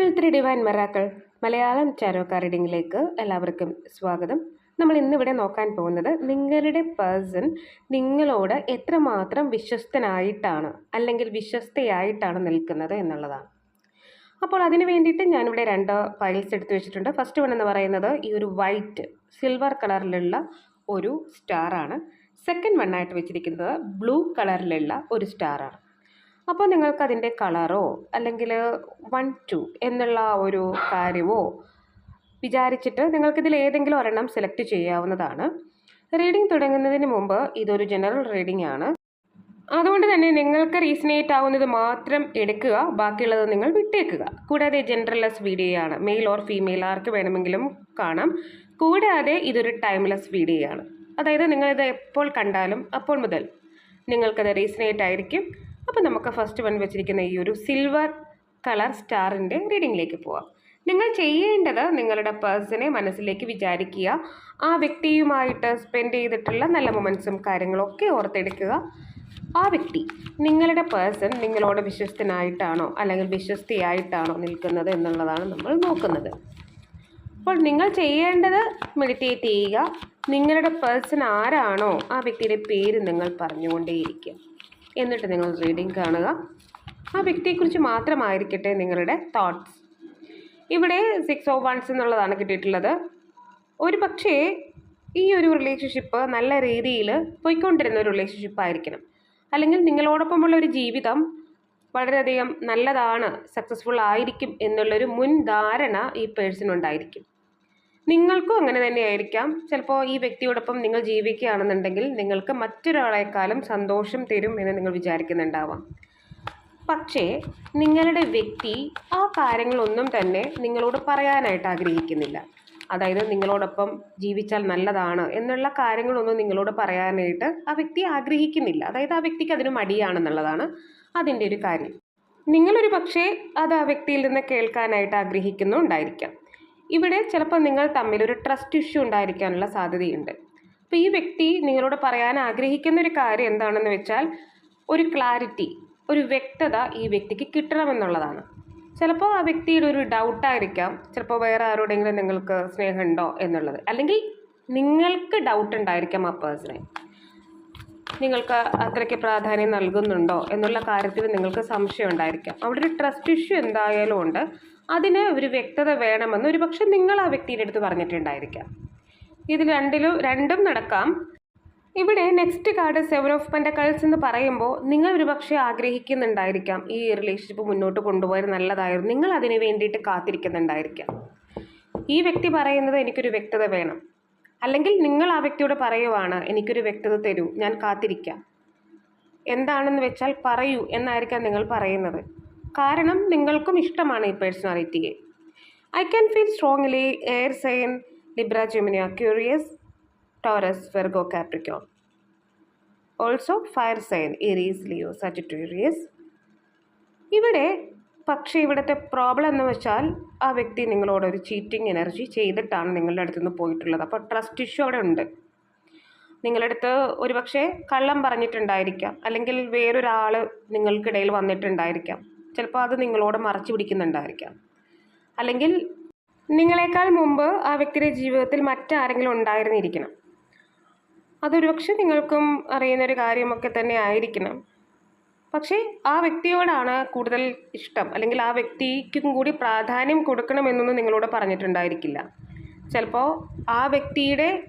Triple three divine miracles Malayalam ചാരോക്കാർ റീഡിങ്ങിലേക്ക് എല്ലാവർക്കും സ്വാഗതം. നമ്മൾ ഇന്നിവിടെ നോക്കാൻ പോകുന്നത് നിങ്ങളുടെ പേഴ്സൺ നിങ്ങളോട് എത്രമാത്രം വിശ്വസ്തനായിട്ടാണ് അല്ലെങ്കിൽ വിശ്വസ്തയായിട്ടാണ് നിൽക്കുന്നത് എന്നുള്ളതാണ്. അപ്പോൾ അതിന് വേണ്ടിയിട്ട് ഞാനിവിടെ രണ്ട് ഫയൽസ് എടുത്തു വെച്ചിട്ടുണ്ട്. ഫസ്റ്റ് വൺ എന്ന് പറയുന്നത് ഈ ഒരു വൈറ്റ് സിൽവർ കളറിലുള്ള ഒരു സ്റ്റാറാണ് സെക്കൻഡ് വണ്ണായിട്ട് വെച്ചിരിക്കുന്നത് ബ്ലൂ കളറിലുള്ള ഒരു സ്റ്റാറാണ് അപ്പോൾ നിങ്ങൾക്ക് അതിന്റെ കളറോ അല്ലെങ്കിൽ വൺ ടു എന്നുള്ള ഒരു കാര്യമോ വിചാരിച്ചിട്ട് നിങ്ങൾക്കിതിൽ ഏതെങ്കിലും ഒരെണ്ണം സെലക്ട് ചെയ്യാവുന്നതാണ്. റീഡിംഗ് തുടങ്ങുന്നതിന് മുമ്പ് ഇതൊരു ജനറൽ റീഡിംഗ് ആണ്. അതുകൊണ്ട് തന്നെ നിങ്ങൾക്ക് റീസണേറ്റ് ആവുന്നത് മാത്രം എടുക്കുക ബാക്കിയുള്ളത് നിങ്ങൾ വിട്ടേക്കുക. കൂടാതെ ജെൻഡർലെസ് വീഡിയോ ആണ്. മെയിൽ ഓർ ഫീമെയിൽ ആർക്ക് വേണമെങ്കിലും കാണാം. കൂടാതെ ഇതൊരു ടൈംലെസ് വീഡിയോ ആണ്. അതായത് നിങ്ങളിത് എപ്പോൾ കണ്ടാലും അപ്പോൾ മുതൽ നിങ്ങൾക്കത് റീസണേറ്റ് ആയിരിക്കും. അപ്പോൾ നമുക്ക് ഫസ്റ്റ് വൺ വെച്ചിരിക്കുന്ന ഈ ഒരു സിൽവർ കളർ സ്റ്റാറിന്റെ റീഡിങ്ങിലേക്ക് പോവാം. നിങ്ങൾ ചെയ്യേണ്ടത് നിങ്ങളുടെ പേഴ്സണെ മനസ്സിലേക്ക് വിചാരിക്കുക. ആ വ്യക്തിയുമായിട്ട് സ്പെൻഡ് ചെയ്തിട്ടുള്ള നല്ല മൊമെൻസും കാര്യങ്ങളൊക്കെ ഓർത്തെടുക്കുക. ആ വ്യക്തി നിങ്ങളുടെ പേഴ്സൺ നിങ്ങളോട് വിശ്വസ്തനായിട്ടാണോ അല്ലെങ്കിൽ വിശ്വസ്തിയായിട്ടാണോ നിൽക്കുന്നത് എന്നുള്ളതാണ് നമ്മൾ നോക്കുന്നത്. അപ്പോൾ നിങ്ങൾ ചെയ്യേണ്ടത് മെഡിറ്റേറ്റ് ചെയ്യുക. നിങ്ങളുടെ പേഴ്സൺ ആരാണോ ആ വ്യക്തിയുടെ പേര് നിങ്ങൾ പറഞ്ഞുകൊണ്ടേയിരിക്കുക. എന്നിട്ട് നിങ്ങൾ റീഡിംഗ് കാണുക. ആ വ്യക്തിയെക്കുറിച്ച് മാത്രമായിരിക്കട്ടെ നിങ്ങളുടെ തോട്ട്സ് ഇവിടെ സിക്സ് ഓ വൺസ് എന്നുള്ളതാണ് കിട്ടിയിട്ടുള്ളത്. ഒരു പക്ഷേ ഈ ഒരു റിലേഷൻഷിപ്പ് നല്ല രീതിയിൽ പോയിക്കൊണ്ടിരുന്ന ഒരു റിലേഷൻഷിപ്പ് ആയിരിക്കണം. അല്ലെങ്കിൽ നിങ്ങളോടൊപ്പമുള്ള ഒരു ജീവിതം വളരെയധികം നല്ലതാണ് സക്സസ്ഫുൾ ആയിരിക്കും എന്നുള്ളൊരു മുൻധാരണ ഈ പേഴ്സണുണ്ടായിരിക്കും നിങ്ങൾക്കും അങ്ങനെ തന്നെയായിരിക്കാം. ചിലപ്പോൾ ഈ വ്യക്തിയോടൊപ്പം നിങ്ങൾ ജീവിക്കുകയാണെന്നുണ്ടെങ്കിൽ നിങ്ങൾക്ക് മറ്റൊരാളെക്കാളും സന്തോഷം തരും എന്ന് നിങ്ങൾ വിചാരിക്കുന്നുണ്ടാവാം. പക്ഷേ നിങ്ങളുടെ വ്യക്തി ആ കാര്യങ്ങളൊന്നും തന്നെ നിങ്ങളോട് പറയാനായിട്ട് ആഗ്രഹിക്കുന്നില്ല. അതായത് നിങ്ങളോടൊപ്പം ജീവിച്ചാൽ നല്ലതാണ് എന്നുള്ള കാര്യങ്ങളൊന്നും നിങ്ങളോട് പറയാനായിട്ട് ആ വ്യക്തി ആഗ്രഹിക്കുന്നില്ല. അതായത് ആ വ്യക്തിക്ക് അതിന് മടിയാണെന്നുള്ളതാണ് അതിന്റെ ഒരു കാര്യം. നിങ്ങളൊരു പക്ഷേ അത് ആ വ്യക്തിയിൽ നിന്ന് കേൾക്കാനായിട്ട് ആഗ്രഹിക്കുന്നുണ്ടായിരിക്കാം. ഇവിടെ ചിലപ്പോൾ നിങ്ങൾ തമ്മിൽ ഒരു ട്രസ്റ്റ് ഇഷ്യൂ ഉണ്ടായിരിക്കാനുള്ള സാധ്യതയുണ്ട്. അപ്പോൾ ഈ വ്യക്തി നിങ്ങളോട് പറയാൻ ആഗ്രഹിക്കുന്ന ഒരു കാര്യം എന്താണെന്ന് വെച്ചാൽ ഒരു ക്ലാരിറ്റി ഒരു വ്യക്തത ഈ വ്യക്തിക്ക് കിട്ടണമെന്നുള്ളതാണ്. ചിലപ്പോൾ ആ വ്യക്തിയുടെ ഒരു ഡൗട്ടായിരിക്കാം ചിലപ്പോൾ വേറെ ആരോടെങ്കിലും നിങ്ങൾക്ക് സ്നേഹമുണ്ടോ എന്നുള്ളത്. അല്ലെങ്കിൽ നിങ്ങൾക്ക് ഡൗട്ട് ഉണ്ടായിരിക്കാം ആ പേഴ്സണെ നിങ്ങൾക്ക് അത്രയ്ക്ക് പ്രാധാന്യം നൽകുന്നുണ്ടോ എന്നുള്ള കാര്യത്തിൽ നിങ്ങൾക്ക് സംശയം ഉണ്ടായിരിക്കാം. അവിടെ ഒരു ട്രസ്റ്റ് ഇഷ്യൂ എന്തായാലും ഉണ്ട്. അതിന് ഒരു വ്യക്തത വേണമെന്ന് ഒരു പക്ഷെ നിങ്ങൾ ആ വ്യക്തിയുടെ അടുത്ത് പറഞ്ഞിട്ടുണ്ടായിരിക്കാം. ഇതിൽ രണ്ടിലും രണ്ടും നടക്കാം. ഇവിടെ next card seven of pentacles എന്ന് പറയുമ്പോൾ നിങ്ങൾ ഒരു പക്ഷേ ആഗ്രഹിക്കുന്നുണ്ടായിരിക്കാം. ഈ റിലേഷൻഷിപ്പ് മുന്നോട്ട് കൊണ്ടുപോയാൽ നല്ലതായിരുന്നു. നിങ്ങൾ അതിന് വേണ്ടിയിട്ട് കാത്തിരിക്കുന്നുണ്ടായിരിക്കാം. ഈ വ്യക്തി പറയുന്നത് എനിക്കൊരു വ്യക്തത വേണം. അല്ലെങ്കിൽ നിങ്ങൾ ആ വ്യക്തിയോട് പറയുവാണ് എനിക്കൊരു വ്യക്തത തരൂ ഞാൻ കാത്തിരിക്കാം. എന്താണെന്ന് വെച്ചാൽ പറയൂ എന്നായിരിക്കാം നിങ്ങൾ പറയുന്നത്. കാരണം നിങ്ങൾക്കും ഇഷ്ടമാണ് ഈ പേഴ്സണാലിറ്റിയെ I can feel strongly air sign Libra Gemini Aquarius Taurus Virgo Capricorn also fire sign Aries Leo Sagittarius ഇവിടെ പക്ഷേ ഇവിടുത്തെ പ്രോബ്ലം എന്ന് വെച്ചാൽ ആ വ്യക്തി നിങ്ങളോട് ഒരു ചീറ്റിംഗ് എനർജി ചെയ്തിട്ടാണ് നിങ്ങളുടെ അടുത്ത് നിന്ന് പോയിട്ടുള്ളത്. അപ്പോൾ ട്രസ്റ്റ് ഇഷ്യൂ അവിടെ ഉണ്ട്. നിങ്ങളുടെ അടുത്ത് ഒരുപക്ഷെ കള്ളം പറഞ്ഞിട്ടുണ്ടായിരിക്കാം. അല്ലെങ്കിൽ വേറൊരാൾ നിങ്ങൾക്കിടയിൽ വന്നിട്ടുണ്ടായിരിക്കാം. ചിലപ്പോൾ അത് നിങ്ങളോട് മറച്ചു പിടിക്കുന്നുണ്ടായിരിക്കാം. അല്ലെങ്കിൽ നിങ്ങളെക്കാൾ മുമ്പ് ആ വ്യക്തിയുടെ ജീവിതത്തിൽ മറ്റാരെങ്കിലും ഉണ്ടായിരുന്നിരിക്കണം. അതൊരുപക്ഷെ നിങ്ങൾക്കും അറിയുന്നൊരു കാര്യമൊക്കെ തന്നെ ആയിരിക്കണം. പക്ഷേ ആ വ്യക്തിയോടാണ് കൂടുതൽ ഇഷ്ടം. അല്ലെങ്കിൽ ആ വ്യക്തിക്കും കൂടി പ്രാധാന്യം കൊടുക്കണമെന്നൊന്നും നിങ്ങളോട് പറഞ്ഞിട്ടുണ്ടായിരിക്കില്ല. ചിലപ്പോൾ ആ വ്യക്തിയുടെ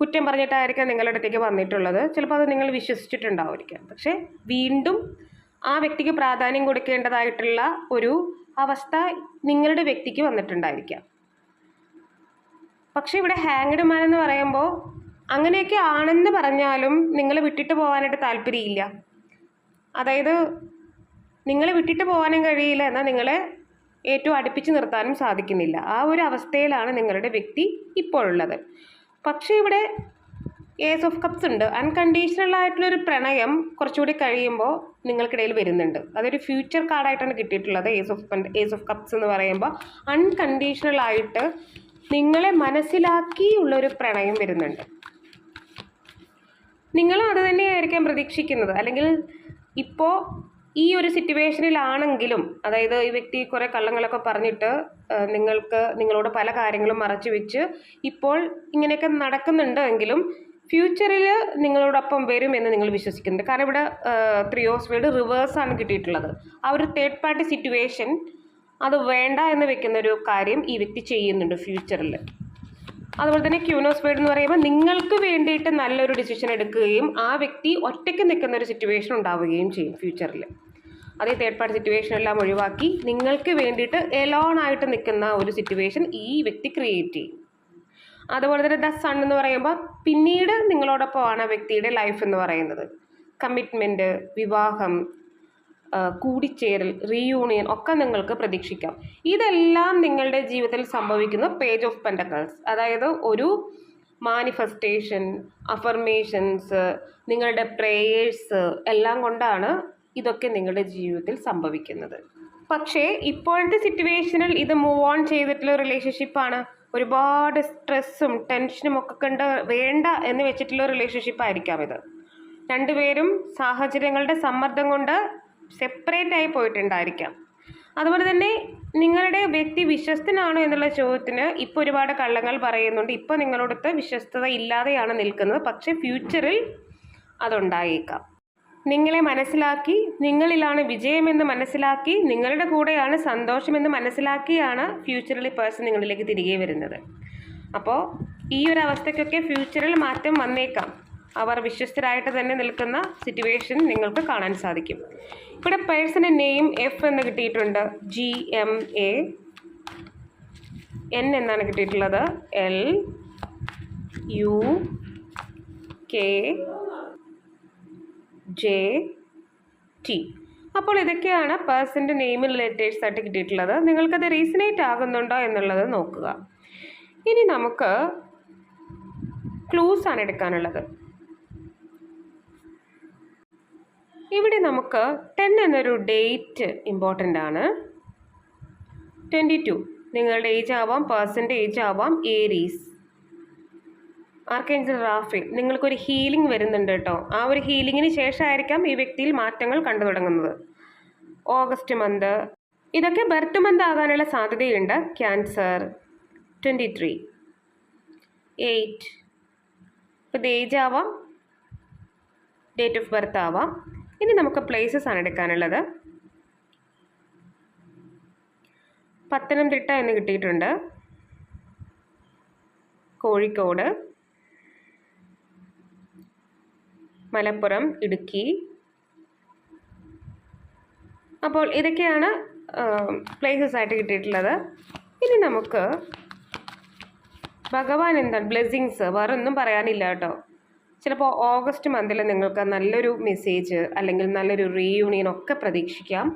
കുറ്റം പറഞ്ഞിട്ടായിരിക്കാം നിങ്ങളുടെ അടുത്തേക്ക് വന്നിട്ടുള്ളത്. ചിലപ്പോൾ അത് നിങ്ങൾ വിശ്വസിച്ചിട്ടുണ്ടാവുമായിരിക്കാം. പക്ഷേ വീണ്ടും ആ വ്യക്തിക്ക് പ്രാധാന്യം കൊടുക്കേണ്ടതായിട്ടുള്ള ഒരു അവസ്ഥ നിങ്ങളുടെ വ്യക്തിക്ക് വന്നിട്ടുണ്ടായിരിക്കാം. പക്ഷേ ഇവിടെ ഹാങ്ഡ് മാൻ എന്ന് പറയുമ്പോൾ അങ്ങനെയൊക്കെ ആണെന്ന് പറഞ്ഞാലും നിങ്ങളെ വിട്ടിട്ട് പോകാനായിട്ട് താല്പര്യമില്ല. അതായത് നിങ്ങളെ വിട്ടിട്ട് പോകാനും കഴിയില്ല എന്നാൽ നിങ്ങളെ ഏറ്റവും അടുപ്പിച്ച് നിർത്താനും സാധിക്കുന്നില്ല. ആ ഒരു അവസ്ഥയിലാണ് നിങ്ങളുടെ വ്യക്തി ഇപ്പോഴുള്ളത്. പക്ഷേ ഇവിടെ ഏസ് ഓഫ് കപ്സ് ഉണ്ട്. അൺകണ്ടീഷണൽ ആയിട്ടുള്ളൊരു പ്രണയം കുറച്ചുകൂടി കഴിയുമ്പോൾ നിങ്ങൾക്കിടയിൽ വരുന്നുണ്ട്. അതൊരു ഫ്യൂച്ചർ കാർഡായിട്ടാണ് കിട്ടിയിട്ടുള്ളത്. Ace of ace of cups എന്ന് പറയുമ്പോൾ അൺകണ്ടീഷണൽ ആയിട്ട് നിങ്ങളെ മനസ്സിലാക്കിയുള്ളൊരു പ്രണയം വരുന്നുണ്ട്. നിങ്ങളും അത് തന്നെയായിരിക്കാം പ്രതീക്ഷിക്കുന്നത്. അല്ലെങ്കിൽ ഇപ്പോൾ ഈ ഒരു സിറ്റുവേഷനിലാണെങ്കിലും അതായത് ഈ വ്യക്തി കുറേ കള്ളങ്ങളൊക്കെ പറഞ്ഞിട്ട് നിങ്ങൾക്ക് നിങ്ങളോട് പല കാര്യങ്ങളും മറച്ചു വെച്ച് ഇപ്പോൾ ഇങ്ങനെയൊക്കെ നടക്കുന്നുണ്ട് എങ്കിലും ഫ്യൂച്ചറിൽ നിങ്ങളോടൊപ്പം വരും എന്ന് നിങ്ങൾ വിശ്വസിക്കുന്നുണ്ട്. കാരണം ഇവിടെ ത്രിയോസ് വേർഡ് റിവേഴ്സാണ് കിട്ടിയിട്ടുള്ളത്. ആ ഒരു തേർഡ് പാർട്ടി സിറ്റുവേഷൻ അത് വേണ്ട എന്ന് വെക്കുന്ന ഒരു കാര്യം ഈ വ്യക്തി ചെയ്യുന്നുണ്ട് ഫ്യൂച്ചറിൽ അതുപോലെ തന്നെ ക്യൂനോസ് വേർഡ് എന്ന് പറയുമ്പോൾ നിങ്ങൾക്ക് വേണ്ടിയിട്ട് നല്ലൊരു ഡിസിഷൻ എടുക്കുകയും ആ വ്യക്തി ഒറ്റയ്ക്ക് നിൽക്കുന്ന ഒരു സിറ്റുവേഷൻ ഉണ്ടാവുകയും ചെയ്യും ഫ്യൂച്ചറിൽ അതേ തേർഡ് പാർട്ടി സിറ്റുവേഷൻ എല്ലാം ഒഴിവാക്കി നിങ്ങൾക്ക് വേണ്ടിയിട്ട് എലോൺ ആയിട്ട് നിൽക്കുന്ന ഒരു സിറ്റുവേഷൻ ഈ വ്യക്തി ക്രിയേറ്റ് ചെയ്യും. അതുപോലെ തന്നെ ദ സൺ എന്ന് പറയുമ്പോൾ പിന്നീട് നിങ്ങളോടൊപ്പമാണ് ആ വ്യക്തിയുടെ ലൈഫ് എന്ന് പറയുന്നത്. കമ്മിറ്റ്മെന്റ് വിവാഹം കൂടിച്ചേരൽ റീയൂണിയൻ ഒക്കെ നിങ്ങൾക്ക് പ്രതീക്ഷിക്കാം. ഇതെല്ലാം നിങ്ങളുടെ ജീവിതത്തിൽ സംഭവിക്കുന്ന പേജ് ഓഫ് പെൻഡക്കൾസ് അതായത് ഒരു മാനിഫെസ്റ്റേഷൻ അഫർമേഷൻസ് നിങ്ങളുടെ പ്രേയേഴ്സ് എല്ലാം കൊണ്ടാണ് ഇതൊക്കെ നിങ്ങളുടെ ജീവിതത്തിൽ സംഭവിക്കുന്നത്. പക്ഷേ ഇപ്പോഴത്തെ സിറ്റുവേഷനിൽ ഇത് മൂവ് ഓൺ ചെയ്തിട്ടുള്ള റിലേഷൻഷിപ്പാണ് ഒരുപാട് സ്ട്രെസ്സും ടെൻഷനും ഒക്കെ കണ്ട് വേണ്ട എന്ന് വെച്ചിട്ടുള്ള റിലേഷൻഷിപ്പ് ആയിരിക്കാം ഇത്. രണ്ടുപേരും സാഹചര്യങ്ങളുടെ സമ്മർദ്ദം കൊണ്ട് സെപ്പറേറ്റ് ആയി പോയിട്ടുണ്ടായിരിക്കാം. അതുപോലെ തന്നെ നിങ്ങളുടെ വ്യക്തി വിശ്വസ്തനാണോ എന്നുള്ള ചോദ്യത്തിന് ഇപ്പോൾ ഒരുപാട് കള്ളങ്ങൾ പറയുന്നുണ്ട്. ഇപ്പോൾ നിങ്ങളോടത്ത് വിശ്വസ്തത ഇല്ലാതെയാണ് നിൽക്കുന്നത്. പക്ഷേ ഫ്യൂച്ചറിൽ അതുണ്ടായേക്കാം. നിങ്ങളെ മനസ്സിലാക്കി നിങ്ങളിലാണ് വിജയമെന്ന് മനസ്സിലാക്കി നിങ്ങളുടെ കൂടെയാണ് സന്തോഷമെന്ന് മനസ്സിലാക്കിയാണ് ഫ്യൂച്ചറിൽ പേഴ്സൺ നിങ്ങളിലേക്ക് തിരികെ വരുന്നത്. അപ്പോൾ ഈ ഒരു അവസ്ഥയ്ക്കൊക്കെ ഫ്യൂച്ചറിൽ മാറ്റം വന്നേക്കാം. അവർ വിശ്വസ്തരായിട്ട് തന്നെ നിൽക്കുന്ന സിറ്റുവേഷൻ നിങ്ങൾക്ക് കാണാൻ സാധിക്കും. ഇവിടെ പേഴ്സന്റെ നെയിം എഫ് എന്ന് കിട്ടിയിട്ടുണ്ട്. ജി എം എ എൻ എന്നാണ് കിട്ടിയിട്ടുള്ളത്. L U K J T അപ്പോൾ ഇതൊക്കെയാണ് പേഴ്സന്റെ നെയിമിൽ ലെറ്റേഴ്സ് ആയിട്ട് കിട്ടിയിട്ടുള്ളത്. നിങ്ങൾക്കത് റീസണേറ്റ് ആകുന്നുണ്ടോ എന്നുള്ളത് നോക്കുക. ഇനി നമുക്ക് ക്ലൂസ് ആണ് എടുക്കാനുള്ളത്. ഇവിടെ നമുക്ക് ടെൻ എന്നൊരു ഡേറ്റ് ഇമ്പോർട്ടന്റ് ആണ്. ട്വന്റി ടു നിങ്ങളുടെ ഏജ് ആവാം പേഴ്സന്റെ ഏജ് ആവാം ഏരീസ് ആർക്കേഞ്ചൽ റാഫേൽ നിങ്ങൾക്കൊരു ഹീലിംഗ് വരുന്നുണ്ട് കേട്ടോ. ആ ഒരു ഹീലിങ്ങിന് ശേഷമായിരിക്കാം ഈ വ്യക്തിയിൽ മാറ്റങ്ങൾ കണ്ടു തുടങ്ങുന്നത്. ഓഗസ്റ്റ് മന്ത് ഇതൊക്കെ ബർത്ത് മന്ത് ആകാനുള്ള സാധ്യതയുണ്ട്. ക്യാൻസർ ട്വന്റി ത്രീ എയ്റ്റ് ഇപ്പോൾ ഏജ് ആവാം. ഡേറ്റ് ഓഫ് ബർത്ത് ആവാം. ഇനി നമുക്ക് പ്ലേസസ് ആണ് എടുക്കാനുള്ളത്. പത്തനംതിട്ട എന്ന് കിട്ടിയിട്ടുണ്ട്. കോഴിക്കോട്. മലപ്പുറം ഇടുക്കി. അപ്പോൾ ഇതൊക്കെയാണ് പ്ലേസസ് ആയിട്ട് കിട്ടിയിട്ടുള്ളത്. ഇനി നമുക്ക് ഭഗവാൻ എന്താണ്? ബ്ലെസ്സിങ്സ് വേറെ ഒന്നും പറയാനില്ല കേട്ടോ. ചിലപ്പോൾ ഓഗസ്റ്റ് മന്തിൽ നിങ്ങൾക്ക് നല്ലൊരു മെസ്സേജ് അല്ലെങ്കിൽ നല്ലൊരു റീയൂണിയൻ ഒക്കെ പ്രതീക്ഷിക്കാം.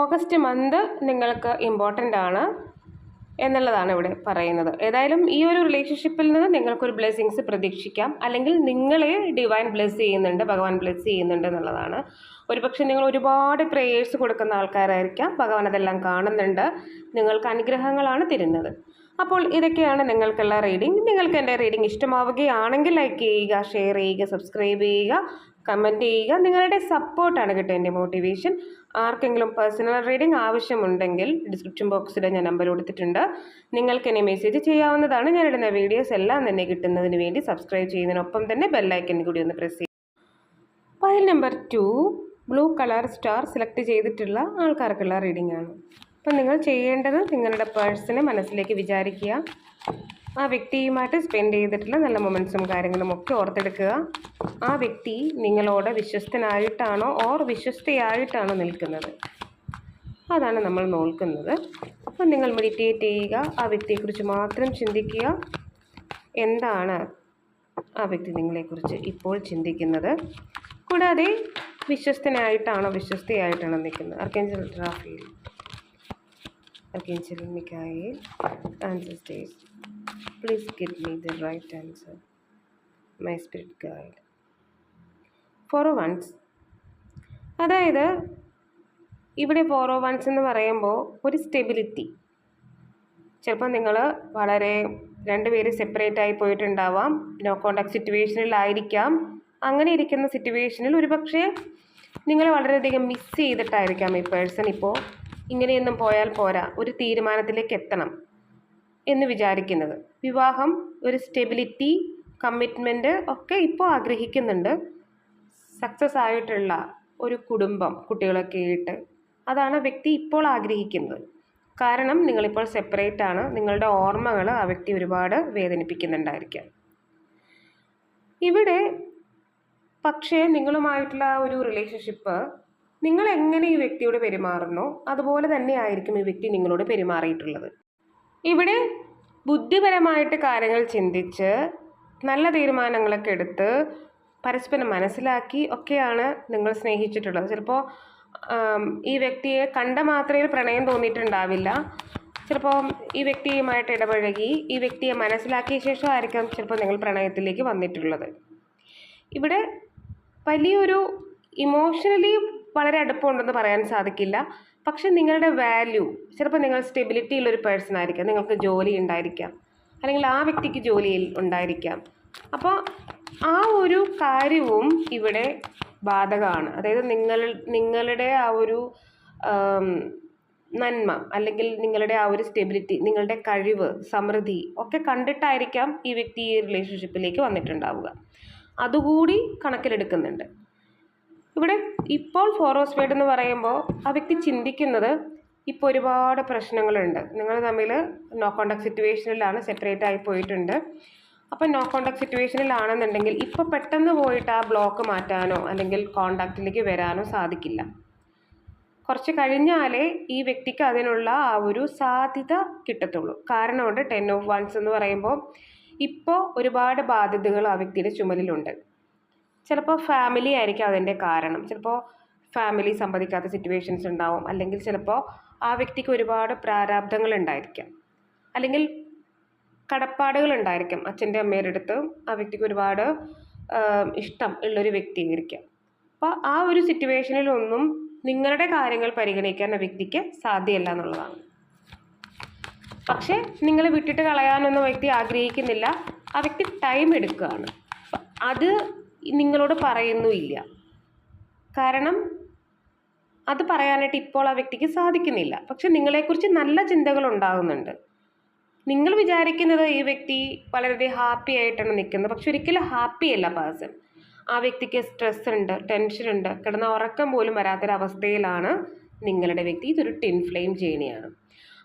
ഓഗസ്റ്റ് മന്ത് നിങ്ങൾക്ക് ഇമ്പോർട്ടന്റ് ആണ്. എന്നുള്ളതാണ് ഇവിടെ പറയുന്നത്. ഏതായാലും ഈ ഒരു റിലേഷൻഷിപ്പിൽ നിന്ന് നിങ്ങൾക്കൊരു ബ്ലെസ്സിങ്സ് പ്രതീക്ഷിക്കാം. അല്ലെങ്കിൽ നിങ്ങളെ ഡിവൈൻ ബ്ലെസ് ചെയ്യുന്നുണ്ട് ഭഗവാൻ ബ്ലെസ് ചെയ്യുന്നുണ്ട് എന്നുള്ളതാണ്. ഒരുപക്ഷെ നിങ്ങൾ ഒരുപാട് പ്രേയേഴ്സ് കൊടുക്കുന്ന ആൾക്കാരായിരിക്കാം. ഭഗവാൻ അതെല്ലാം കാണുന്നുണ്ട്. നിങ്ങൾക്ക് അനുഗ്രഹങ്ങളാണ് തരുന്നത്. അപ്പോൾ ഇതൊക്കെയാണ് നിങ്ങൾക്കുള്ള റീഡിംഗ് നിങ്ങൾക്ക് എന്റെ റീഡിംഗ് ഇഷ്ടമാവുകയാണെങ്കിൽ ലൈക്ക് ചെയ്യുക ഷെയർ ചെയ്യുക സബ്സ്ക്രൈബ് ചെയ്യുക കമന്റ് ചെയ്യുക. നിങ്ങളുടെ സപ്പോർട്ടാണ് കേട്ടോ എന്റെ മോട്ടിവേഷൻ ആർക്കെങ്കിലും പേഴ്സണൽ റീഡിംഗ് ആവശ്യമുണ്ടെങ്കിൽ ഡിസ്ക്രിപ്ഷൻ ബോക്സിൽ ഞാൻ നമ്പർ കൊടുത്തിട്ടുണ്ട്. നിങ്ങൾക്ക് എന്നെ മെസ്സേജ് ചെയ്യാവുന്നതാണ്. ഞാൻ ഇടുന്ന വീഡിയോസ് എല്ലാം തന്നെ കിട്ടുന്നതിന് വേണ്ടി സബ്സ്ക്രൈബ് ചെയ്യുന്നതിനൊപ്പം തന്നെ ബെല്ലൈക്കൻ കൂടി ഒന്ന് പ്രസ് ചെയ്യും. File number two blue colour star select ചെയ്തിട്ടുള്ള ആൾക്കാർക്കുള്ള റീഡിംഗ് ആണ്. അപ്പം നിങ്ങൾ ചെയ്യേണ്ടത് നിങ്ങളുടെ പേഴ്സണെ മനസ്സിലേക്ക് വിചാരിക്കുക. ആ വ്യക്തിയുമായിട്ട് സ്പെൻഡ് ചെയ്തിട്ടുള്ള നല്ല മൊമെന്റ്സും കാര്യങ്ങളും ഒക്കെ ഓർത്തെടുക്കുക. ആ വ്യക്തി നിങ്ങളോട് വിശ്വസ്തനായിട്ടാണോ ഓർ വിശ്വസ്തയായിട്ടാണോ നിൽക്കുന്നത്? അതാണ് നമ്മൾ നോക്കുന്നത്. അപ്പം നിങ്ങൾ മെഡിറ്റേറ്റ് ചെയ്യുക. ആ വ്യക്തിയെക്കുറിച്ച് മാത്രം ചിന്തിക്കുക. എന്താണ് ആ വ്യക്തി നിങ്ങളെക്കുറിച്ച് ഇപ്പോൾ ചിന്തിക്കുന്നത്? കൂടാതെ വിശ്വസ്തനായിട്ടാണോ വിശ്വസ്തയായിട്ടാണോ നിൽക്കുന്നത്? Archangel Raphael Archangel Michael, ancestors, please give me the right answer. My spirit guide. Four ones അതായത് ഇവിടെ ഫോർ വൺസ് എന്ന് പറയുമ്പോൾ ഒരു സ്റ്റെബിലിറ്റി ചിലപ്പോൾ നിങ്ങൾ വളരെ രണ്ടുപേര് സെപ്പറേറ്റ് ആയി പോയിട്ടുണ്ടാവാം. നോ കോണ്ടാക്ട് സിറ്റുവേഷനിലായിരിക്കാം അങ്ങനെ ഇരിക്കുന്ന സിറ്റുവേഷനിൽ ഒരുപക്ഷെ നിങ്ങൾ വളരെയധികം മിസ് ചെയ്തിട്ടായിരിക്കാം ഈ പേഴ്സൺ ഇപ്പോൾ. ഇങ്ങനെയൊന്നും പോയാൽ പോരാ ഒരു തീരുമാനത്തിലേക്ക് എത്തണം എന്ന് വിചാരിക്കുന്നത്. വിവാഹം ഒരു സ്റ്റെബിലിറ്റി കമ്മിറ്റ്മെന്റ് ഒക്കെ ഇപ്പോൾ ആഗ്രഹിക്കുന്നുണ്ട്. സക്സസ് ആയിട്ടുള്ള ഒരു കുടുംബം കുട്ടികളൊക്കെ ആയിട്ട്. അതാണ് വ്യക്തി ഇപ്പോൾ ആഗ്രഹിക്കുന്നത്. കാരണം നിങ്ങളിപ്പോൾ സെപ്പറേറ്റ് ആണ്. നിങ്ങളുടെ ഓർമ്മകൾ ആ വ്യക്തി ഒരുപാട് വേദനിപ്പിക്കുന്നുണ്ടായിരിക്കാം. ഇവിടെ പക്ഷേ നിങ്ങളുമായിട്ടുള്ള ഒരു റിലേഷൻഷിപ്പ് നിങ്ങൾ എങ്ങനെ ഈ വ്യക്തിയോട് പെരുമാറുന്നോ? അതുപോലെ തന്നെ ആയിരിക്കും ഈ വ്യക്തി നിങ്ങളോട് പെരുമാറിയിട്ടുള്ളത്. ഇവിടെ ബുദ്ധിപരമായിട്ട് കാര്യങ്ങൾ ചിന്തിച്ച് നല്ല തീരുമാനങ്ങളൊക്കെ എടുത്ത് പരസ്പരം മനസ്സിലാക്കി ഒക്കെയാണ് നിങ്ങൾ സ്നേഹിച്ചിട്ടുള്ളത്. ചിലപ്പോൾ ഈ വ്യക്തിയെ കണ്ട മാത്രയിൽ പ്രണയം തോന്നിയിട്ടുണ്ടാവില്ല. ചിലപ്പോൾ ഈ വ്യക്തിയുമായിട്ട് ഇടപഴകി ഈ വ്യക്തിയെ മനസ്സിലാക്കിയ ശേഷമായിരിക്കാം ചിലപ്പോൾ നിങ്ങൾ പ്രണയത്തിലേക്ക് വന്നിട്ടുള്ളത്. ഇവിടെ വലിയൊരു ഇമോഷണലി വളരെ അടുപ്പമുണ്ടെന്ന് പറയാൻ സാധിക്കില്ല. പക്ഷെ നിങ്ങളുടെ വാല്യൂ ചിലപ്പോൾ നിങ്ങൾ സ്റ്റെബിലിറ്റി ഉള്ളൊരു പേഴ്സൺ ആയിരിക്കാം. നിങ്ങൾക്ക് ജോലി ഉണ്ടായിരിക്കാം. അല്ലെങ്കിൽ ആ വ്യക്തിക്ക് ജോലിയിൽ ഉണ്ടായിരിക്കാം. അപ്പോൾ ആ ഒരു കാര്യവും ഇവിടെ ബാധകമാണ്. അതായത് നിങ്ങൾ നിങ്ങളുടെ ആ ഒരു നന്മ അല്ലെങ്കിൽ നിങ്ങളുടെ ആ ഒരു സ്റ്റെബിലിറ്റി നിങ്ങളുടെ കഴിവ് സമൃദ്ധി ഒക്കെ കണ്ടിട്ടായിരിക്കാം ഈ വ്യക്തി ഈ റിലേഷൻഷിപ്പിലേക്ക് വന്നിട്ടുണ്ടാവുക. അതുകൂടി കണക്കിലെടുക്കുന്നുണ്ട്. ഇവിടെ ഇപ്പോൾ ഫോറോസ്പേഡ് എന്ന് പറയുമ്പോൾ ആ വ്യക്തി ചിന്തിക്കുന്നത് ഇപ്പോൾ ഒരുപാട് പ്രശ്നങ്ങളുണ്ട്. നിങ്ങൾ തമ്മിൽ നോ കോണ്ടാക്ട് സിറ്റുവേഷനിലാണ് സെപ്പറേറ്റ് ആയി പോയിട്ടുണ്ട്. അപ്പം നോ കോണ്ടാക്ട് സിറ്റുവേഷനിലാണെന്നുണ്ടെങ്കിൽ ഇപ്പോൾ പെട്ടെന്ന് പോയിട്ട് ആ ബ്ലോക്ക് മാറ്റാനോ അല്ലെങ്കിൽ കോണ്ടാക്റ്റിലേക്ക് വരാനോ സാധിക്കില്ല. കുറച്ച് കഴിഞ്ഞാലേ ഈ വ്യക്തിക്ക് അതിനുള്ള ആ ഒരു സാധ്യത കിട്ടത്തുള്ളൂ. കാരണമുണ്ട് ടെൻ ഓഫ് വൺസ് എന്ന് പറയുമ്പോൾ ഇപ്പോൾ ഒരുപാട് ബാധ്യതകൾ ആ വ്യക്തിയുടെ ചുമലിലുണ്ട്. ചിലപ്പോൾ ഫാമിലി ആയിരിക്കും അതിന്റെ കാരണം. ചിലപ്പോൾ ഫാമിലി സമ്മതിക്കാത്ത സിറ്റുവേഷൻസ് ഉണ്ടാവും. അല്ലെങ്കിൽ ചിലപ്പോൾ ആ വ്യക്തിക്ക് ഒരുപാട് പ്രാരാബ്ദങ്ങൾ ഉണ്ടായിരിക്കാം. അല്ലെങ്കിൽ കടപ്പാടുകൾ ഉണ്ടായിരിക്കാം. അച്ഛന്റെ അമ്മയുടെ അടുത്ത് ആ വ്യക്തിക്ക് ഒരുപാട് ഇഷ്ടം ഉള്ളൊരു വ്യക്തിയായിരിക്കാം. അപ്പോൾ ആ ഒരു സിറ്റുവേഷനിലൊന്നും നിങ്ങളുടെ കാര്യങ്ങൾ പരിഗണിക്കാൻ ആ വ്യക്തിക്ക് സാധ്യമല്ല എന്നുള്ളതാണ്. പക്ഷേ നിങ്ങൾ വിട്ടിട്ട് കളയാനൊന്നും വ്യക്തി ആഗ്രഹിക്കുന്നില്ല. ആ വ്യക്തി ടൈം എടുക്കുകയാണ്. അത് നിങ്ങളോട് പറയുന്നുമില്ല. കാരണം അത് പറയാനായിട്ട് ഇപ്പോൾ ആ വ്യക്തിക്ക് സാധിക്കുന്നില്ല. പക്ഷെ നിങ്ങളെക്കുറിച്ച് നല്ല ചിന്തകൾ ഉണ്ടാകുന്നുണ്ട്. നിങ്ങൾ വിചാരിക്കുന്നത് ഈ വ്യക്തി വളരെയധികം ഹാപ്പി ആയിട്ടാണ് നിൽക്കുന്നത്. പക്ഷെ ഒരിക്കലും ഹാപ്പി അല്ല പേഴ്സൺ. ആ വ്യക്തിക്ക് സ്ട്രെസ് ഉണ്ട് ടെൻഷൻ ഉണ്ട്. കിടന്ന ഉറക്കം പോലും വരാത്തൊരവസ്ഥയിലാണ് നിങ്ങളുടെ വ്യക്തി. ഇതൊരു ടിൻ ഫ്ലെയിം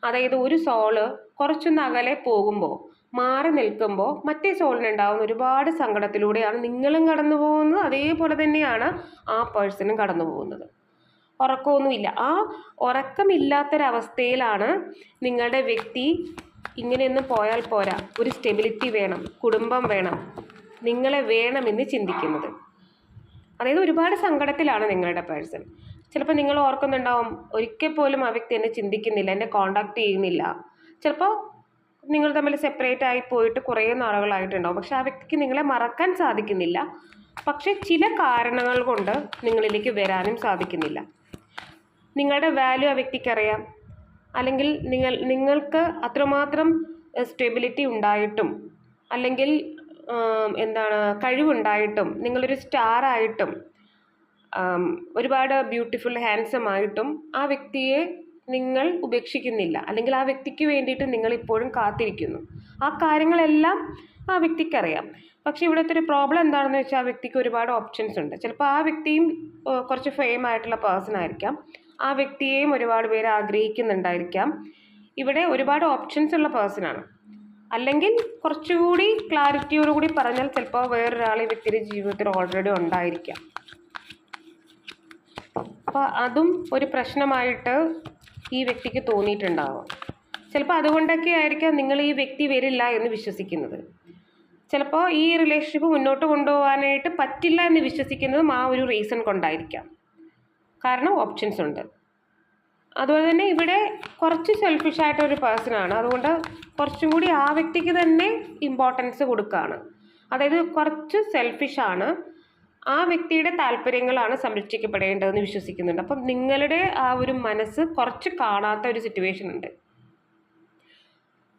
അതായത് ഒരു സോൾ കുറച്ചൊന്ന് അകലെ പോകുമ്പോൾ മാറി നിൽക്കുമ്പോൾ മറ്റേ സോളിനുണ്ടാകുന്ന ഒരുപാട് സങ്കടത്തിലൂടെയാണ് നിങ്ങളും കടന്നു പോകുന്നത്. അതേപോലെ തന്നെയാണ് ആ പേഴ്സണും കടന്നു പോകുന്നത്. ഉറക്കമൊന്നുമില്ല. ആ ഉറക്കമില്ലാത്തൊരവസ്ഥയിലാണ് നിങ്ങളുടെ വ്യക്തി ഇങ്ങനെയൊന്നും പോയാൽ പോരാ. ഒരു സ്റ്റെബിലിറ്റി വേണം കുടുംബം വേണം നിങ്ങളെ വേണമെന്ന് ചിന്തിക്കുന്നത്. അതായത് ഒരുപാട് സങ്കടത്തിലാണ് നിങ്ങളുടെ പേഴ്സൺ. ചിലപ്പോൾ നിങ്ങൾ ഓർക്കുന്നുണ്ടാവും ഒരിക്കൽ പോലും ആ വ്യക്തി എന്നെ ചിന്തിക്കുന്നില്ല എന്നെ കോണ്ടാക്ട് ചെയ്യുന്നില്ല. ചിലപ്പോൾ നിങ്ങൾ തമ്മിൽ സെപ്പറേറ്റ് ആയി പോയിട്ട് കുറേ നാളുകളായിട്ടുണ്ടാവും. പക്ഷെ ആ വ്യക്തിക്ക് നിങ്ങളെ മറക്കാൻ സാധിക്കുന്നില്ല. പക്ഷെ ചില കാരണങ്ങൾ കൊണ്ട് നിങ്ങളിലേക്ക് വരാനും സാധിക്കുന്നില്ല. നിങ്ങളുടെ വാല്യൂ ആ വ്യക്തിക്കറിയാം അല്ലെങ്കിൽ നിങ്ങൾ നിങ്ങൾക്ക് അത്രമാത്രം സ്റ്റെബിലിറ്റി ഉണ്ടായിട്ടും അല്ലെങ്കിൽ എന്താണ് കഴിവുണ്ടായിട്ടും നിങ്ങളൊരു സ്റ്റാർ ആയിട്ടും ഒരുപാട് ബ്യൂട്ടിഫുൾ ഹാൻസം ആയിട്ടും ആ വ്യക്തിയെ നിങ്ങൾ ഉപേക്ഷിക്കുന്നില്ല. അല്ലെങ്കിൽ ആ വ്യക്തിക്ക് വേണ്ടിയിട്ട് നിങ്ങൾ ഇപ്പോഴും കാത്തിരിക്കുന്നു. ആ കാര്യങ്ങളെല്ലാം ആ വ്യക്തിക്കറിയാം പക്ഷേ ഇവിടുത്തെ ഒരു പ്രോബ്ലം എന്താണെന്ന് വെച്ചാൽ ആ വ്യക്തിക്ക് ഒരുപാട് ഓപ്ഷൻസ് ഉണ്ട്. ചിലപ്പോൾ ആ വ്യക്തിയും കുറച്ച് ഫെയിം ആയിട്ടുള്ള പേഴ്സൺ ആയിരിക്കാം. ആ വ്യക്തിയെയും ഒരുപാട് പേര് ആഗ്രഹിക്കുന്നുണ്ടായിരിക്കാം. ഇവിടെ ഒരുപാട് ഓപ്ഷൻസ് ഉള്ള പേഴ്സണാണ് അല്ലെങ്കിൽ കുറച്ചുകൂടി ക്ലാരിറ്റിയോടുകൂടി പറഞ്ഞാൽ ചിലപ്പോൾ വേറൊരാൾ ഈ വ്യക്തിയുടെ ജീവിതത്തിൽ ഓൾറെഡി ഉണ്ടായിരിക്കാം. അപ്പോൾ അതും ഒരു പ്രശ്നമായിട്ട് ഈ വ്യക്തിക്ക് തോന്നിയിട്ടുണ്ടാവാം. ചിലപ്പോൾ അതുകൊണ്ടൊക്കെ ആയിരിക്കാം നിങ്ങൾ ഈ വ്യക്തി വരില്ല എന്ന് വിശ്വസിക്കുന്നത്. ചിലപ്പോൾ ഈ റിലേഷൻഷിപ്പ് മുന്നോട്ട് കൊണ്ടുപോകാനായിട്ട് പറ്റില്ല എന്ന് വിശ്വസിക്കുന്നതും ആ ഒരു റീസൺ കൊണ്ടായിരിക്കാം. കാരണം ഓപ്ഷൻസ് ഉണ്ട്. അതുപോലെ തന്നെ ഇവിടെ കുറച്ച് സെൽഫിഷ് ആയിട്ടൊരു പേഴ്സൺ ആണ്. അതുകൊണ്ട് കുറച്ചും കൂടി ആ വ്യക്തിക്ക് തന്നെ ഇമ്പോർട്ടൻസ് കൊടുക്കുകയാണ് അതായത് കുറച്ച് സെൽഫിഷ് ആണ്. ആ വ്യക്തിയുടെ താല്പര്യങ്ങളാണ് സംരക്ഷിക്കപ്പെടേണ്ടതെന്ന് വിശ്വസിക്കുന്നുണ്ട്. അപ്പം നിങ്ങളുടെ ആ ഒരു മനസ്സ് കുറച്ച് കാണാത്ത ഒരു സിറ്റുവേഷൻ ഉണ്ട്.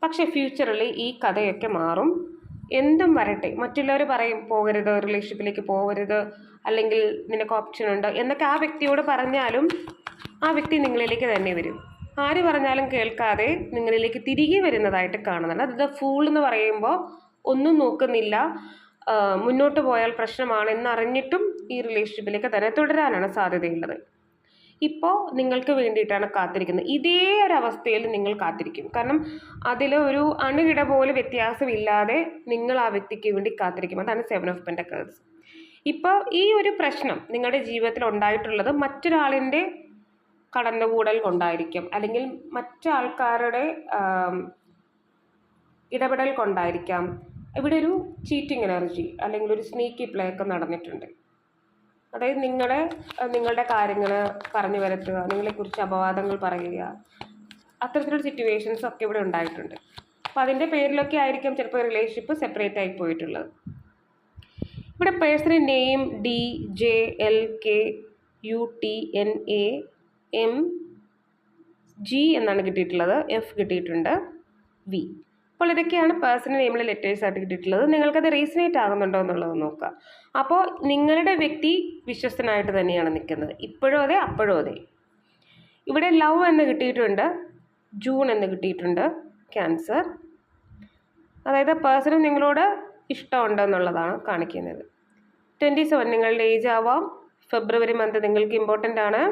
പക്ഷേ ഫ്യൂച്ചറിൽ ഈ കഥയൊക്കെ മാറും. എന്തും വരട്ടെ. മറ്റുള്ളവർ പറയും പോകരുത് റിലേഷൻഷിപ്പിലേക്ക് പോകരുത്. അല്ലെങ്കിൽ നിനക്ക് ഓപ്ഷൻ ഉണ്ട്. എന്നൊക്കെ ആ വ്യക്തിയോട് പറഞ്ഞാലും ആ വ്യക്തി നിങ്ങളിലേക്ക് തന്നെ വരും. ആര് പറഞ്ഞാലും കേൾക്കാതെ നിങ്ങളിലേക്ക് തിരികെ വരുന്നതായിട്ട് കാണുന്നുണ്ട്. അത് ദ ഫൂൾ എന്ന് പറയുമ്പോൾ ഒന്നും നോക്കുന്നില്ല. മുന്നോട്ട് പോയാൽ പ്രശ്നമാണ് എന്നറിഞ്ഞിട്ടും ഈ റിലേഷൻഷിപ്പിലേക്ക് തന്നെ തുടരാനാണ് സാധ്യതയുള്ളത്. ഇപ്പോൾ നിങ്ങൾക്ക് വേണ്ടിയിട്ടാണ് കാത്തിരിക്കുന്നത്. ഇതേ ഒരു അവസ്ഥയിൽ നിങ്ങൾ കാത്തിരിക്കും. കാരണം അതിൽ ഒരു അണുകിട പോലെ വ്യത്യാസമില്ലാതെ നിങ്ങൾ ആ വ്യക്തിക്ക് വേണ്ടി കാത്തിരിക്കും. അതാണ് സെവൻ ഓഫ് പെന്റക്കിൾസ് ഇപ്പോൾ ഈ ഒരു പ്രശ്നം നിങ്ങളുടെ ജീവിതത്തിൽ ഉണ്ടായിട്ടുള്ളത് മറ്റൊരാളിന്റെ കടന്നുകൂടൽ കൊണ്ടായിരിക്കും. അല്ലെങ്കിൽ മറ്റാൾക്കാരുടെ ഇടപെടൽ കൊണ്ടായിരിക്കാം. ഇവിടെ ഒരു ചീറ്റിംഗ് എനർജി അല്ലെങ്കിൽ ഒരു സ്നീക്കി പ്ലേ ഒക്കെ നടന്നിട്ടുണ്ട്. അതായത് നിങ്ങളെ നിങ്ങളുടെ കാര്യങ്ങൾ പറഞ്ഞു വരത്തുക നിങ്ങളെക്കുറിച്ച് അപവാദങ്ങൾ പറയുക അത്തരത്തിലുള്ള സിറ്റുവേഷൻസ് ഒക്കെ ഇവിടെ ഉണ്ടായിട്ടുണ്ട്. അപ്പോൾ അതിന്റെ പേരിലൊക്കെ ആയിരിക്കും ചിലപ്പോൾ റിലേഷൻഷിപ്പ് സെപ്പറേറ്റ് ആയി പോയിട്ടുള്ളത്. ഇവിടെ personal name D J L K U T N A M G എന്നാണ് കിട്ടിയിട്ടുള്ളത്. എഫ് കിട്ടിയിട്ടുണ്ട്. വി അപ്പോൾ ഇതൊക്കെയാണ് പേഴ്സണൽ നെയിമിലെ ലെറ്റേഴ്സ് ആയിട്ട് കിട്ടിയിട്ടുള്ളത്. നിങ്ങൾക്കത് റീസണേറ്റ് ആകുന്നുണ്ടോ എന്നുള്ളത് നോക്കുക അപ്പോൾ നിങ്ങളുടെ വ്യക്തി വിശ്വസ്തനായിട്ട് തന്നെയാണ് നിൽക്കുന്നത്. ഇപ്പോഴും അതെ അപ്പോഴും അതെ. ഇവിടെ ലവ് എന്ന് കിട്ടിയിട്ടുണ്ട്. ജൂൺ എന്ന് കിട്ടിയിട്ടുണ്ട്. ക്യാൻസർ അതായത് പേഴ്സണൽ നിങ്ങളോട് ഇഷ്ടമുണ്ടെന്നുള്ളതാണ് കാണിക്കുന്നത്. ട്വന്റി സെവൻ നിങ്ങളുടെ ഏജ് ആവാം. ഫെബ്രുവരി മന്ത് നിങ്ങൾക്ക് ഇമ്പോർട്ടന്റ് ആണ്.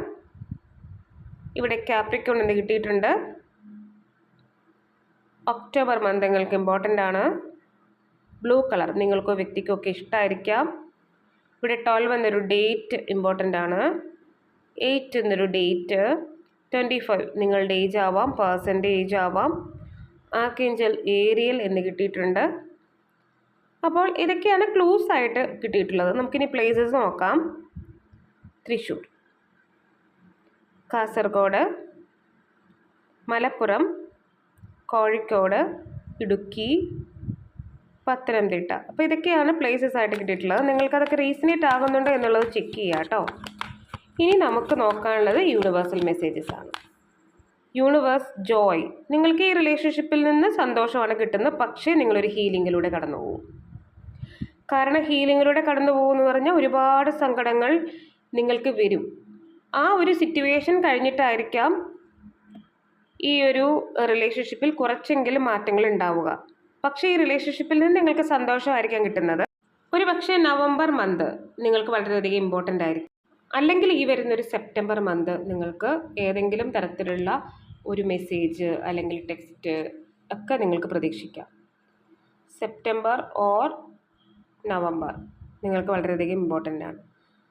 ഇവിടെ ക്യാപ്രിക്കോൺ എന്ന് കിട്ടിയിട്ടുണ്ട്. ഒക്ടോബർ മന്ത് നിങ്ങൾക്ക് ഇമ്പോർട്ടന്റ് ആണ്. ബ്ലൂ കളർ നിങ്ങൾക്കോ വ്യക്തിക്കൊക്കെ ഇഷ്ടമായിരിക്കാം ഇവിടെ ട്വൽവ് എന്നൊരു ഡേറ്റ് ഇമ്പോർട്ടന്റ് ആണ്. എയ്റ്റ് എന്നൊരു ഡേറ്റ് ട്വന്റി ഫൈവ് നിങ്ങളുടെ ഏജ് ആവാം. പേഴ്സന്റെ ഏജ് ആവാം. ആർക്കേഞ്ചൽ ഏരിയൽ എന്ന് കിട്ടിയിട്ടുണ്ട്. അപ്പോൾ ഇതൊക്കെയാണ് ക്ലൂസ് ആയിട്ട് കിട്ടിയിട്ടുള്ളത്. നമുക്കിനി പ്ലേസസ് നോക്കാം. തൃശ്ശൂർ കാസർഗോഡ് മലപ്പുറം കോഴിക്കോട് ഇടുക്കി പത്തനംതിട്ട. അപ്പോൾ ഇതൊക്കെയാണ് പ്ലേസസ് ആയിട്ട് കിട്ടിയിട്ടുള്ളത്. നിങ്ങൾക്കതൊക്കെ റീസണേറ്റ് ആകുന്നുണ്ടോ എന്നുള്ളത് ചെക്ക് ചെയ്യുക കേട്ടോ ഇനി നമുക്ക് നോക്കാനുള്ളത് യൂണിവേഴ്സൽ മെസ്സേജസ് ആണ്. യൂണിവേഴ്സ് ജോയ് നിങ്ങൾക്ക് ഈ റിലേഷൻഷിപ്പിൽ നിന്ന് സന്തോഷമാണ് കിട്ടുന്നത്. പക്ഷേ നിങ്ങളൊരു ഹീലിങ്ങിലൂടെ കടന്നു പോകും. കാരണം ഹീലിങ്ങിലൂടെ കടന്നു പോകുമെന്ന് പറഞ്ഞാൽ ഒരുപാട് സങ്കടങ്ങൾ നിങ്ങൾക്ക് വരും. ആ ഒരു സിറ്റുവേഷൻ കഴിഞ്ഞിട്ടായിരിക്കാം ഈ ഒരു റിലേഷൻഷിപ്പിൽ കുറച്ചെങ്കിലും മാറ്റങ്ങൾ ഉണ്ടാവുക. പക്ഷേ ഈ റിലേഷൻഷിപ്പിൽ നിന്ന് നിങ്ങൾക്ക് സന്തോഷമായിരിക്കാം കിട്ടുന്നത്. ഒരു പക്ഷേ നവംബർ മന്ത് നിങ്ങൾക്ക് വളരെയധികം ഇമ്പോർട്ടന്റ് ആയിരിക്കും. അല്ലെങ്കിൽ ഈ വരുന്നൊരു സെപ്റ്റംബർ മന്ത് നിങ്ങൾക്ക് ഏതെങ്കിലും തരത്തിലുള്ള ഒരു മെസ്സേജ് അല്ലെങ്കിൽ ടെക്സ്റ്റ് ഒക്കെ നിങ്ങൾക്ക് പ്രതീക്ഷിക്കാം. സെപ്റ്റംബർ ഓർ നവംബർ നിങ്ങൾക്ക് വളരെയധികം ഇമ്പോർട്ടന്റ് ആണ്.